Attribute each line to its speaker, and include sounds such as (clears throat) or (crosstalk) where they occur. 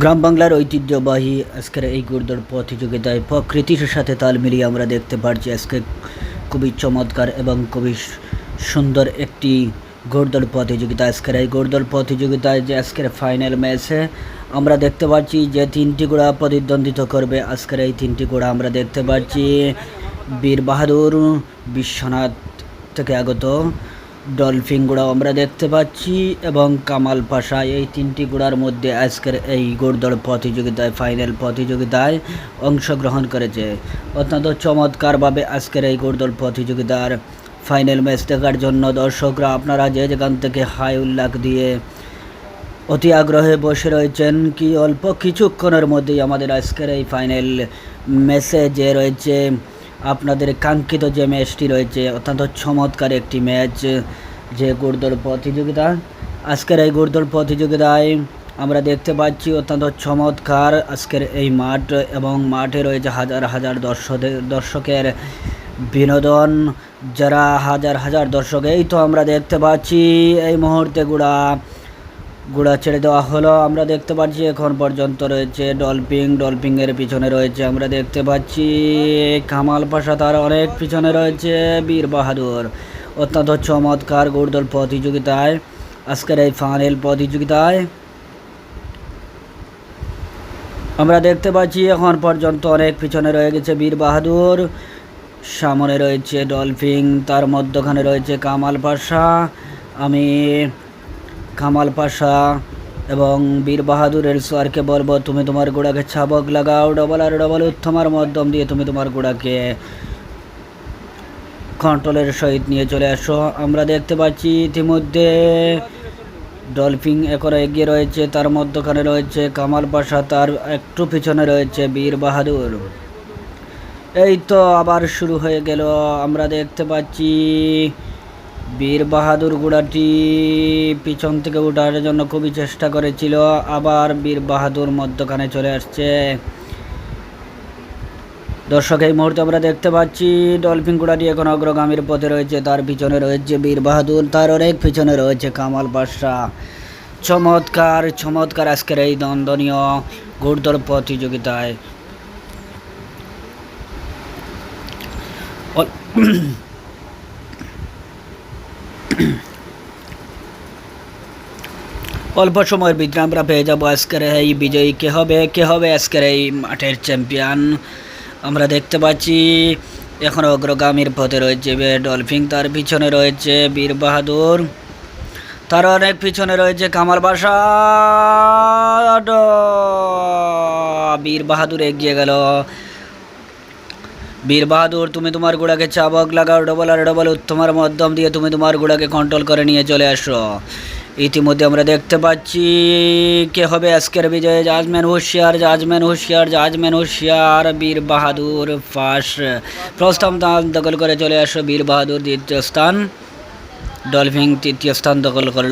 Speaker 1: গ্রাম বাংলার ঐতিহ্যবাহী আজকের এই গুরুদর প্রতিযোগিতায় প্রকৃতির সাথে তাল মিলিয়ে আমরা দেখতে পারছি আজকে খুবই চমৎকার এবং খুবই সুন্দর একটি গোড়দল প্রতিযোগিতা। আজকের এই গোড়দল প্রতিযোগিতায় যে আজকের ফাইনাল ম্যাচে আমরা দেখতে পাচ্ছি যে তিনটি গোড়া প্রতিদ্বন্দ্বিতা করবে আজকের এই তিনটি গোড়া। আমরা দেখতে পাচ্ছি বীর বাহাদুর, বিশ্বনাথ থেকে আগত ডলফিন গুঁড়াও আমরা দেখতে পাচ্ছি এবং কামাল পাশা এই তিনটি গুঁড়ার মধ্যে আজকের এই গোড়দৌড় প্রতিযোগিতায় ফাইনাল প্রতিযোগিতায় অংশগ্রহণ করেছে। অত্যন্ত চমৎকারভাবে আজকের এই গোড়দৌড় প্রতিযোগিতার ফাইনাল ম্যাচ দেখার জন্য দর্শকরা, আপনারা যে যেখান থেকে হাই উল্লাখ দিয়ে অতি আগ্রহে বসে রয়েছেন, কি অল্প কিছুক্ষণের মধ্যেই আমাদের আজকের এই ফাইনাল ম্যাচে যে রয়েছে আপনাদের কাঙ্ক্ষিত যে ম্যাচটি রয়েছে, অত্যন্ত চমৎকার একটি ম্যাচ, যে গুড়দৌড় প্রতিযোগিতা। আজকের এই গুড়দৌড় প্রতিযোগিতায় আমরা দেখতে পাচ্ছি অত্যন্ত চমৎকার আজকের এই মাঠ এবং মাঠে রয়েছে হাজার হাজার দর্শকের দর্শকের বিনোদন। যারা হাজার হাজার দর্শক, এই তো আমরা দেখতে পাচ্ছি এই মুহূর্তে গুড়া গুড়া ছেড়ে দেওয়া হলো। আমরা দেখতে পাচ্ছি এখন পর্যন্ত রয়েছে ডলফিং ডলফিংয়ের পিছনে রয়েছে আমরা দেখতে পাচ্ছি কামাল পাশা তার অনেক পিছনে রয়েছে, বীর বাহাদুর। অত্যন্ত চমৎকার গুড়দল প্রতিযোগিতায়। আজকের এই ফাইনাল প্রতিযোগিতায় আমরা দেখতে পাচ্ছি এখন পর্যন্ত অনেক পিছনে রয়ে গেছে বীর বাহাদুর। সামনে রয়েছে ডলফিন, তার মধ্যখানে রয়েছে কামাল পাশা। আমি কামাল পাশা এবং বীর বাহাদুরের সোয়ারকে বলব তুমি তোমার গোড়াকে ছাবক লাগাও ডবল আর ডবল উত্তমার মাধ্যম দিয়ে তুমি তোমার গোড়াকে কন্ট্রোলের সহিত নিয়ে চলে আসো। আমরা দেখতে পাচ্ছি ইতিমধ্যে ডলফিন এখন এগিয়ে রয়েছে, তার মধ্যখানে রয়েছে কামাল পাশা, তার একটু পিছনে রয়েছে বীর বাহাদুর। এই তো আবার শুরু হয়ে গেল। আমরা দেখতে পাচ্ছি বীর বাহাদুর গুড়াটি পিছন থেকে ওঠার জন্য খুবই চেষ্টা করেছিল, আবার বীর বাহাদুর মধ্যখানে চলে আসছে। দর্শক, এই মুহূর্তে আমরা দেখতে পাচ্ছি, ডলফিন গুড়াটি এখন অগ্রগামীর পথে রয়েছে, তার পিছনে রয়েছে বীর বাহাদুর, তার অনেক পিছনে রয়েছে কামাল বাদশা। চমৎকার চমৎকার আজকের এই দ্বন্দ্বনীয় ঘোড়দৌড় প্রতিযোগিতায়। (clears throat) অল্প সময়ের ভিতরে আমরা পেয়ে যাব আজকের এই বিজয়ী কে হবে? কে হবে আজকের এই মাঠের চ্যাম্পিয়ন আমরা দেখতে পাচ্ছি, এখন অগ্রগামীর পথে রয়েছে বে- ডলফিন, তার পিছনে রয়েছে বীর বাহাদুর। তার অনেক পিছনে রয়েছে কামাল বাসা বীর বাহাদুর এগিয়ে গেল। বীর বাহাদুর, তুমি তোমার গোড়াকে চাবক লাগাও ডবল আর ডবল উত্তমার মাধ্যম দিয়ে তুমি তোমার গোড়াকে কন্ট্রোল করে নিয়ে চলে আসো। ইতিমধ্যে আমরা দেখতে পাচ্ছি কে হবে আজকের বিজয়ে জাজম্যান হুশিয়ার জাজম্যান হুশিয়ার জাজম্যান হুশিয়ার বীর বাহাদুর ফাঁস। প্রথম স্থান দখল করে চলে আসো বীর বাহাদুর, দ্বিতীয় স্থান। ডলফিন তৃতীয় স্থান দখল করল।